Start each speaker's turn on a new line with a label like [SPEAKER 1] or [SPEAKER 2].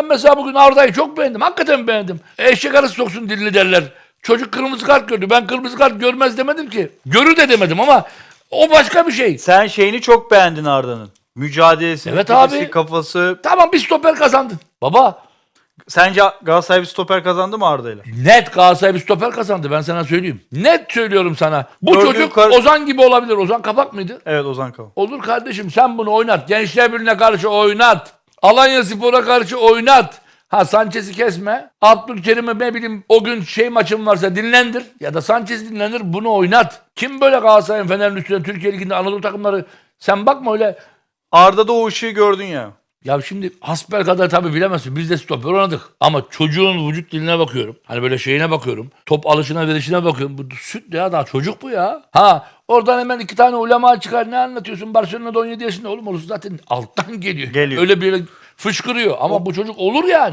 [SPEAKER 1] Ben mesela bugün Arda'yı çok beğendim. Hakikaten beğendim. Eşek arısı soksun dilini derler. Çocuk kırmızı kart gördü. Ben kırmızı kart görmez demedim ki. Görür de demedim ama o başka bir şey.
[SPEAKER 2] Sen şeyini çok beğendin Arda'nın. Mücadelesi,
[SPEAKER 1] Evet abi.
[SPEAKER 2] kafası.
[SPEAKER 1] Tamam bir stoper kazandın. Baba
[SPEAKER 2] Sence Galatasaray bir stoper kazandı mı Arda'yla?
[SPEAKER 1] net Galatasaray bir stoper kazandı ben sana söyleyeyim. Net söylüyorum sana. Bu
[SPEAKER 2] Gördüğün
[SPEAKER 1] çocuk
[SPEAKER 2] kar-
[SPEAKER 1] Ozan gibi olabilir. Ozan Kapak mıydı?
[SPEAKER 2] Evet Ozan Kaval.
[SPEAKER 1] Olur kardeşim sen bunu oynat. Gençler Birliği'ne karşı oynat. Alanya Spor'a karşı oynat. Ha Sanchez'i kesme. Abdülkerim'i ne bileyim o gün şey maçın varsa dinlendir. Ya da Sanchez dinlendir bunu oynat. Kim böyle Galatasaray'ın Fener'in üstüne Türkiye Ligi'nde Anadolu takımları sen bakma öyle.
[SPEAKER 2] Arda'da o ışığı gördün ya.
[SPEAKER 1] Ya şimdi hasbel kadar tabii bilemezsin. Biz de stoper oynadık. Ama çocuğun vücut diline bakıyorum. Hani böyle şeyine bakıyorum. Top alışına verişine bakıyorum. Bu süt ya daha çocuk bu ya. Ha oradan hemen iki tane ulema çıkar. Ne anlatıyorsun? Barcelona'da 17 yaşında oğlum orası zaten alttan geliyor.
[SPEAKER 2] Geliyor.
[SPEAKER 1] Öyle bir fışkırıyor. Ama bu çocuk olur yani.